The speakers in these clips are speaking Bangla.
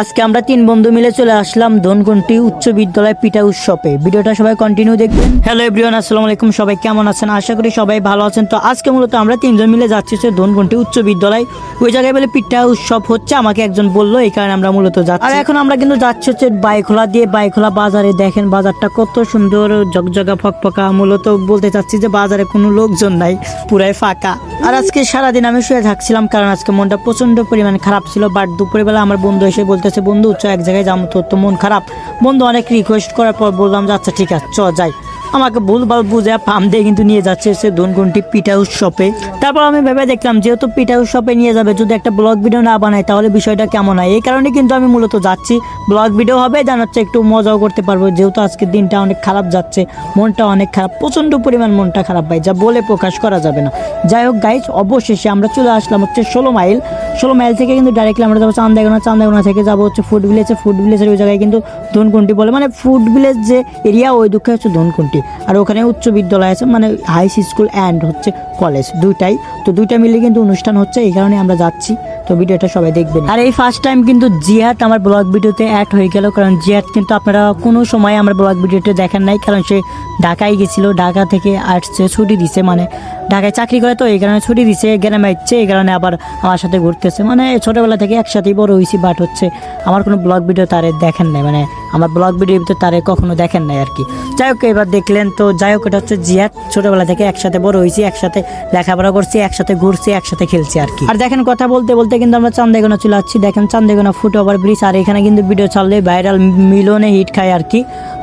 আজকে আমরা তিন বন্ধু মিলে চলে আসলাম ধনকুন্টি উচ্চ বিদ্যালয় পিঠা উৎসবে। ভিডিওটা সবাই কন্টিনিউ দেখবেন। হ্যালো এভরিওয়ান আসসালামু আলাইকুম, সবাই কেমন আছেন? আশা করি সবাই ভালো আছেন। তো আজকে মূলত আমরা তিনজন মিলে যাচ্ছি হচ্ছে ধনকুন্টি উচ্চ বিদ্যালয়। ওই জায়গায় বলে পিঠা উৎসব হচ্ছে, আমাকে একজন বলল, এই কারণে আমরা মূলত যাচ্ছি। আর এখন আমরা কিন্তু যাচ্ছি হচ্ছে বাইখোলা দিয়ে। বাইখোলা বাজারে দেখেন, বাজারটা কত সুন্দর জগজগা ফকফকা। মূলত বলতে চাচ্ছি যে বাজারে কোনো লোকজন নাই, পুরাই ফাঁকা। আর আজকে সারাদিন আমি শুয়ে থাকছিলাম, কারণ আজকে মনটা প্রচণ্ড পরিমাণে খারাপ ছিল। বাট দুপুরে বেলা আমার বন্ধু এসে বলতেছে, বন্ধু, চ, এক জায়গায় যাব তোর তো মন খারাপ। বন্ধু, অনেক রিকোয়েস্ট করার পর বললাম, যে আচ্ছা ঠিক আছে, চ, যাই। আমাকে ভুলভাল বুঝে পাম দিয়ে কিন্তু নিয়ে যাচ্ছে সে ধনকুন্টি পিঠা উৎসবে। তারপর আমি ভেবে দেখলাম, যেহেতু পিঠা উৎসবে নিয়ে যাবে, যদি একটা ব্লগ ভিডিও না বানাই তাহলে বিষয়টা কেমন হয়? এই কারণে কিন্তু আমি মূলত যাচ্ছি। ব্লগ ভিডিও হবে জানাচ্ছে একটু মজাও করতে পারব, যেহেতু আজকের দিনটা অনেক খারাপ যাচ্ছে, মনটা অনেক খারাপ, প্রচণ্ড পরিমাণ মনটা খারাপ ভাই, যা বলে প্রকাশ করা যাবে না। যাই হোক গাইজ অবশেষে আমরা চলে আসলাম হচ্ছে ষোলো মাইল। ষোলো মাইল থেকে কিন্তু ডাইরেক্টলি আমরা যাব চান্দাগোনা। চান্দাগোনা থেকে যাব হচ্ছে ফুড ভিলেজে ফুড ভিলেজের ওই জায়গায় কিন্তু ধনকুন্টি বলে মানে ফুড ভিলেজ যে এরিয়া ওই দুঃখে হচ্ছে ধনকুন্টি আর ওখানে উচ্চ বিদ্যালয় আছে মানে হাই স্কুল অ্যান্ড হচ্ছে কলেজ দুইটাই। তো দুইটা মিলে কিন্তু অনুষ্ঠান হচ্ছে, এই কারণে আমরা যাচ্ছি। তো ভিডিওটা সবাই দেখবেন। আর এই ফার্স্ট টাইম কিন্তু জিহাদ আমার ব্লগ ভিডিওতে অ্যাড হয়ে গেল, কারণ জিহাদ কিন্তু আপনারা কোনো সময় আমার ব্লগ ভিডিওতে দেখেন নাই, কারণ সে ঢাকায় গেছিল, ঢাকা থেকে আসছে, ছুটি দিছে মানে ঢাকায় চাকরি করে তো, এই কারণে ছুটি দিছে, গ্রামে ইচ্ছে এই কারণে আবার আমার সাথে ঘুরতেছে। মানে ছোটোবেলা থেকে একসাথেই বড় হয়েছি বাট হচ্ছে আমার কোনো ব্লগ ভিডিও তারে দেখেন নাই মানে আমার ব্লগ ভিডিওর ভিতরে তারে কখনো দেখেন নাই আর কি। যাই হোক, এবার দেখলেন তো, যাই হোক, এটা হচ্ছে জিয়াদ। ছোটবেলা থেকে একসাথে বড় হয়েছি, একসাথে লেখাপড়া করছি, একসাথে ঘুরছি, একসাথে খেলছি আর কি। আর দেখেন, কথা বলতে বলতে কিন্তু আমরা চান্দেগোনা চলে যাচ্ছি দেখেন, চান্দেগোনা ফুট ওভার ব্রিজ, আর এখানে কিন্তু ভিডিও চাললে ভাইরাল মিলনে হিট খায় আর কি।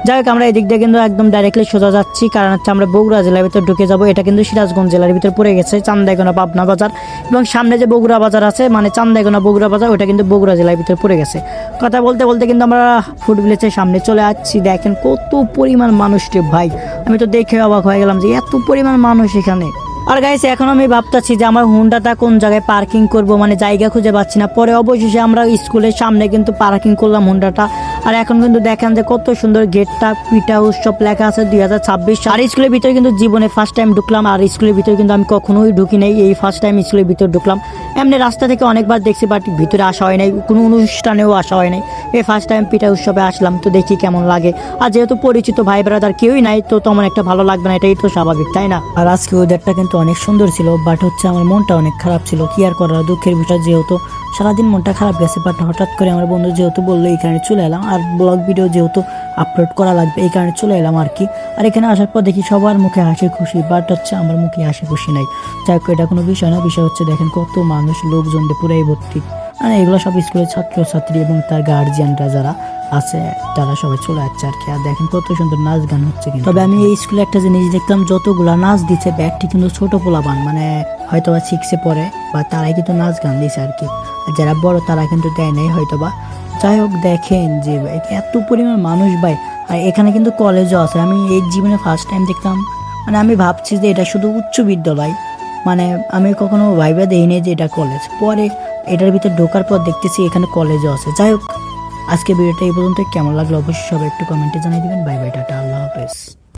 যাই হোক, আমরা এদিক দিয়ে কিন্তু একদম ডাইরেক্টলি সোজা যাচ্ছি, কারণ হচ্ছে আমরা বগুড়া জেলার ভিতর ঢুকে যাব। এটা কিন্তু সিরাজগঞ্জ জেলার ভিতর পড়ে গেছে চান্দাইগোনা পাবনা বাজার। এবং সামনে যে বগুড়া বাজার আছে মানে চান্দাইগোনা বগুড়া বাজার, ওটা কিন্তু বগুড়া জেলার ভিতর পড়ে গেছে। কথা বলতে বলতে কিন্তু আমরা ফুড ভিলেজের সামনে চলে আসছি। দেখেন কত পরিমাণ মানুষ রে ভাই। আমি তো দেখে অবাক হয়ে গেলাম যে এত পরিমাণ মানুষ এখানে। আর গাইছে এখন আমি ভাবতেছি যে আমার হুন্ডাটা কোন জায়গায় পার্কিং করব? মানে জায়গা খুঁজে পাচ্ছি না। পরে অবশেষে আমরা স্কুলের সামনে কিন্তু পার্কিং করলাম হুন্ডাটা। আর এখন কিন্তু দেখেন যে কত সুন্দর গেটটা, পিঠা উৎসব লেখা আছে দুই হাজার ছাব্বিশ আর স্কুলের ভিতরে কিন্তু জীবনে ফার্স্ট টাইম ঢুকলাম, আর স্কুলের ভিতরে কিন্তু আমি কখনোই ঢুকি নাই। এই ফার্স্ট টাইম স্কুলের ভিতরে ঢুকলাম। এমনি রাস্তা থেকে অনেকবার দেখছি বাট ভিতরে আসা হয় নাই, কোনো অনুষ্ঠানেও আসা হয় নাই। এই ফার্স্ট টাইম পিঠা উৎসবে আসলাম, তো দেখি কেমন লাগে। আর যেহেতু পরিচিত ভাই ব্রাদার কেউই নাই, তো তেমন একটা ভালো লাগবে না, এটাই তো স্বাভাবিক, তাই না? আর আজকে ওয়েদারটা কিন্তু অনেক সুন্দর ছিল বাট হচ্ছে আমার মনটা অনেক খারাপ ছিল। কি আর করার, দুঃখের বিষয় যেহেতু সারাদিন মনটা খারাপ গেছে বাট হঠাৎ করে আমার বন্ধু যেহেতু বলল এই কারণে চলে এলাম, আর ব্লগ ভিডিও যেহেতু আপলোড করা লাগবে, এই কারণে চলে এলাম আর কি। আর এখানে আসার পর দেখি সবার মুখে হাসি খুশি বাট হচ্ছে আমার মুখে হাসি খুশি নাই। যাই হোক, এটা কোনো বিষয় না, বিষয় হচ্ছে দেখেন কত মানুষ, লোকজন পুরাই ভর্তি। মানে এগুলো সব স্কুলের ছাত্রছাত্রী এবং তার গার্জিয়ানরা যারা আছে, তারা সবাই চলে যাচ্ছে আর কি। আর দেখেন কত সুন্দর নাচ গান হচ্ছে কিন্তু। তবে আমি এই স্কুলে একটা জিনিস দেখলাম, যতগুলা নাচ দিচ্ছে ব্যাগটি কিন্তু ছোট পোলাবান মানে হয়তো বা সিক্সে পড়ে বা তারাই কিন্তু নাচ গান দিয়েছে আর কি। আর যারা বড় তারা কিন্তু দেয় নাই হয়তো বা যাই হোক, দেখেন যে এত পরিমাণ মানুষ ভাই। আর এখানে কিন্তু কলেজও আছে। আমি এই জীবনে ফার্স্ট টাইম দেখতাম। মানে আমি ভাবছি যে এটা শুধু উচ্চ বিদ্যালয় মানে আমি কখনো ভাইবা দেইনি যে এটা কলেজ পরে এটার ভিতরে ঢোকার পর দেখতেছি এখানে কলেজও আছে। যাই হোক আজকে ভিডিওটা এই পর্যন্ত কেমন লাগল অবশ্যই সবাই একটু কমেন্টে জানিয়ে দিবেন। বাই বাই টাটা, আল্লাহ হাফেজ।